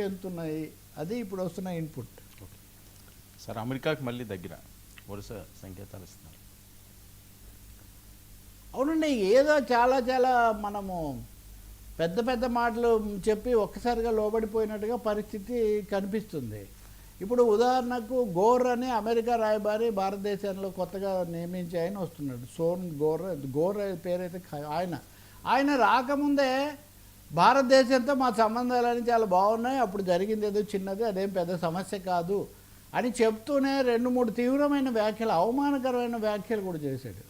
చెందుతున్నాయి అది ఇప్పుడు వస్తున్న ఇన్పుట్ సార్ అమెరికాకి మళ్ళీ దగ్గర వరుస సంకేతాలు ఇస్తున్నారు. అవునండి ఏదో చాలా చాలా మనము పెద్ద పెద్ద మాటలు చెప్పి ఒక్కసారిగా లోబడిపోయినట్టుగా పరిస్థితి కనిపిస్తుంది. ఇప్పుడు ఉదాహరణకు గోర్ అని అమెరికా రాయబారి భారతదేశంలో కొత్తగా నియమించి ఆయన వస్తున్నాడు. సోన్ గోర్ గోర్ పేరైతే ఆయన. ఆయన రాకముందే భారతదేశంతో మా సంబంధాలన్నీ చాలా బాగున్నాయి. అప్పుడు జరిగింది ఏదో చిన్నది అదేం పెద్ద సమస్య కాదు అని చెప్తూనే రెండు మూడు తీవ్రమైన వ్యాఖ్యలు అవమానకరమైన వ్యాఖ్యలు కూడా చేశాడు.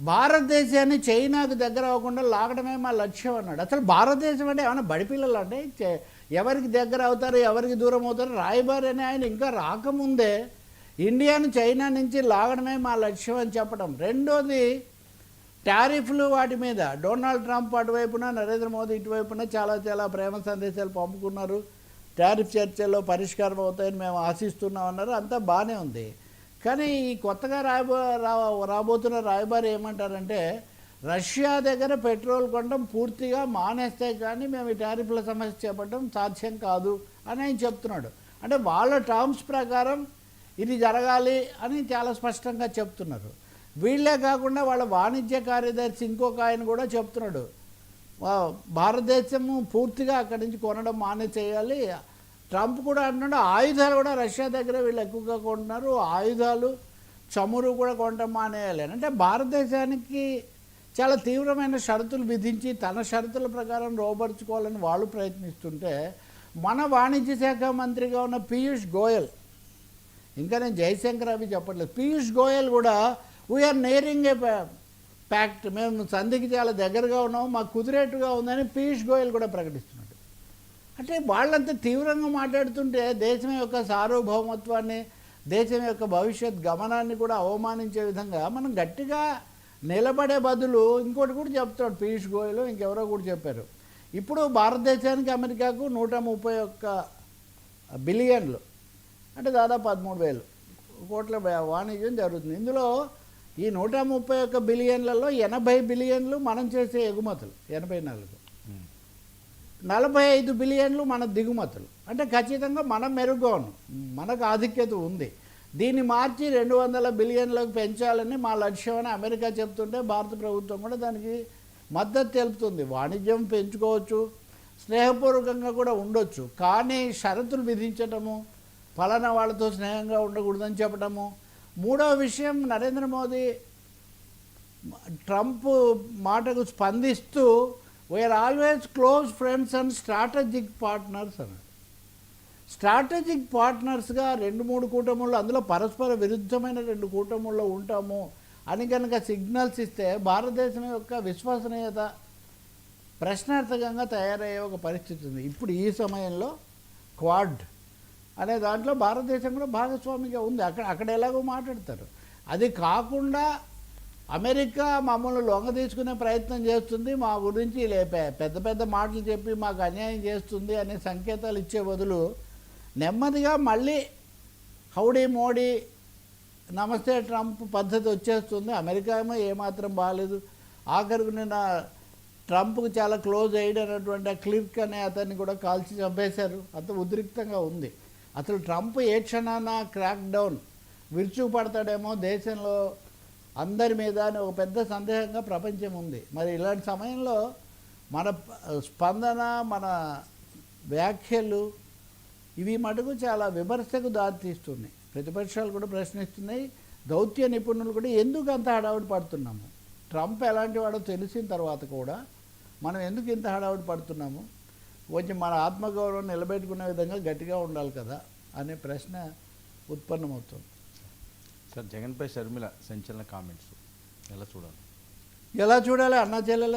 భారతదేశాన్ని చైనాకు దగ్గర అవ్వకుండా లాగడమే మా లక్ష్యం అన్నాడు. అసలు భారతదేశం అంటే ఏమైనా బడిపిల్లలు అంటే ఎవరికి దగ్గర అవుతారు ఎవరికి దూరం అవుతారు? రాయబారి అని ఆయన ఇంకా రాకముందే ఇండియాను చైనా నుంచి లాగడమే మా లక్ష్యం అని చెప్పడం. రెండోది టారిఫ్లు వాటి మీద. డొనాల్డ్ ట్రంప్ అటువైపున నరేంద్ర మోదీ ఇటువైపున చాలా చాలా ప్రేమ సందేశాలు పంపుకున్నారు. టారిఫ్ చర్చల్లో పరిష్కారం అవుతాయని మేము ఆశిస్తున్నాం అన్నారు. అంతా బాగానే ఉంది. కానీ ఈ కొత్తగా రాయబో రా రాబోతున్న రాయబారి ఏమంటారంటే రష్యా దగ్గర పెట్రోల్ కొనడం పూర్తిగా మానేస్తే కానీ మేము ఈ టారిఫ్ల సమస్య చేపట్టడం సాధ్యం కాదు అని ఆయన చెప్తున్నాడు. అంటే వాళ్ళ టర్మ్స్ ప్రకారం ఇది జరగాలి అని చాలా స్పష్టంగా చెప్తున్నారు. వీళ్ళే కాకుండా వాళ్ళ వాణిజ్య కార్యదర్శి ఇంకొక ఆయన కూడా చెప్తున్నాడు. భారతదేశము పూర్తిగా అక్కడి నుంచి కొనడం మానే చేయాలి ట్రంప్ కూడా అంటున్నాడు ఆయుధాలు కూడా రష్యా దగ్గర వీళ్ళు ఎక్కువగా కొంటున్నారు ఆయుధాలు చమురు కూడా కొనడం మానేయాలి అని. అంటే భారతదేశానికి చాలా తీవ్రమైన షరతులు విధించి తన షరతుల ప్రకారం రోబర్చుకోవాలని వాళ్ళు ప్రయత్నిస్తుంటే మన వాణిజ్య శాఖ మంత్రిగా ఉన్న పీయూష్ గోయల్ ఇంకా నేను జయశంకర్ అవి చెప్పట్లేదు పీయూష్ గోయల్ కూడా వీఆర్ నేరింగ్ ఏ ప్యాక్ట్ మేము సంధికి చాలా దగ్గరగా ఉన్నాము. మాకు కుదిరేట్టుగా ఉందని పీయూష్ గోయల్ కూడా ప్రకటిస్తున్నాడు. అంటే వాళ్ళంత తీవ్రంగా మాట్లాడుతుంటే దేశం యొక్క సార్వభౌమత్వాన్ని దేశం యొక్క భవిష్యత్ గమనాన్ని కూడా అవమానించే విధంగా మనం గట్టిగా నిలబడే బదులు ఇంకోటి కూడా చెప్తాడు పీయూష్ గోయల్ ఇంకెవరో కూడా చెప్పారు. ఇప్పుడు భారతదేశానికి అమెరికాకు నూట ముప్పై ఒక్క బిలియన్లు అంటే దాదాపు పదమూడు వేలు కోట్ల వాణిజ్యం జరుగుతుంది. ఇందులో ఈ నూట ముప్పై ఒక్క బిలియన్లలో ఎనభై బిలియన్లు మనం చేసే ఎగుమతులు ఎనభై నాలుగు. ఉమ్. నలభై ఐదు బిలియన్లు మన దిగుమతులు. అంటే ఖచ్చితంగా మనం మెరుగ్గా ఉన్నాం మనకు ఆధిక్యత ఉంది. దీన్ని మార్చి రెండు వందల బిలియన్లకు పెంచాలని మా లక్ష్యం అని అమెరికా చెప్తుంటే భారత ప్రభుత్వం కూడా దానికి మద్దతు తెలుపుతుంది. వాణిజ్యం పెంచుకోవచ్చు స్నేహపూర్వకంగా కూడా ఉండొచ్చు. కానీ షరతులు విధించటము ఫలానా వాళ్ళతో స్నేహంగా ఉండకూడదని చెప్పటము మూడవ విషయం నరేంద్ర మోదీ ట్రంప్ మాటకు స్పందిస్తూ we are always close friends and strategic partners అన్నాడు. స్ట్రాటజిక్ పార్ట్నర్స్గా రెండు మూడు కూటముల్లో అందులో పరస్పర విరుద్ధమైన రెండు కూటముల్లో ఉంటాము అని కనుక సిగ్నల్స్ ఇస్తే భారతదేశం యొక్క విశ్వసనీయత ప్రశ్నార్థకంగా తయారయ్యే ఒక పరిస్థితి ఉంది. ఇప్పుడు ఈ సమయంలో క్వాడ్ అనే దాంట్లో భారతదేశం కూడా భాగస్వామిగా ఉంది. అక్కడ అక్కడ ఎలాగో మాట్లాడతారు. అది కాకుండా అమెరికా మమ్మల్ని లొంగ తీసుకునే ప్రయత్నం చేస్తుంది. మా గురించి లేపే పెద్ద పెద్ద మాటలు చెప్పి మాకు అన్యాయం చేస్తుంది అనే సంకేతాలు ఇచ్చే బదులు నెమ్మదిగా మళ్ళీ హౌడీ మోడీ నమస్తే ట్రంప్ పద్ధతి వచ్చేస్తుంది. అమెరికా ఏమో ఏమాత్రం బాగాలేదు ఆఖరికి నిన్న ట్రంప్కి చాలా క్లోజ్ అయ్యాడు అనేటువంటి ఆ క్లిర్క్ అనే అతన్ని కూడా కాల్చి చంపేశారు. అంత ఉద్రిక్తంగా ఉంది. అసలు ట్రంప్ ఏ క్షణాన క్రాక్ డౌన్? విరుచుకుపడతాడేమో దేశంలో అందరి మీద అని ఒక పెద్ద సందేహంగా ప్రపంచం ఉంది. మరి ఇలాంటి సమయంలో మన స్పందన మన వ్యాఖ్యలు ఇవి మటుకు చాలా విమర్శకు దారితీస్తున్నాయి. ప్రతిపక్షాలు కూడా ప్రశ్నిస్తున్నాయి. దౌత్య నిపుణులు కూడా ఎందుకు అంత హడావుడి పడుతున్నాము? ట్రంప్ ఎలాంటి వాడో తెలిసిన తర్వాత కూడా మనం ఎందుకు ఇంత హడావుడి పడుతున్నాము? కొంచెం మన ఆత్మగౌరవం నిలబెట్టుకునే విధంగా గట్టిగా ఉండాలి కదా అనే ప్రశ్న ఉత్పన్నమవుతుంది. సార్ జగన్పై షర్మిల సంచలన కామెంట్స్ ఎలా చూడాలి? ఎలా చూడాలి? అన్నా చెల్లెల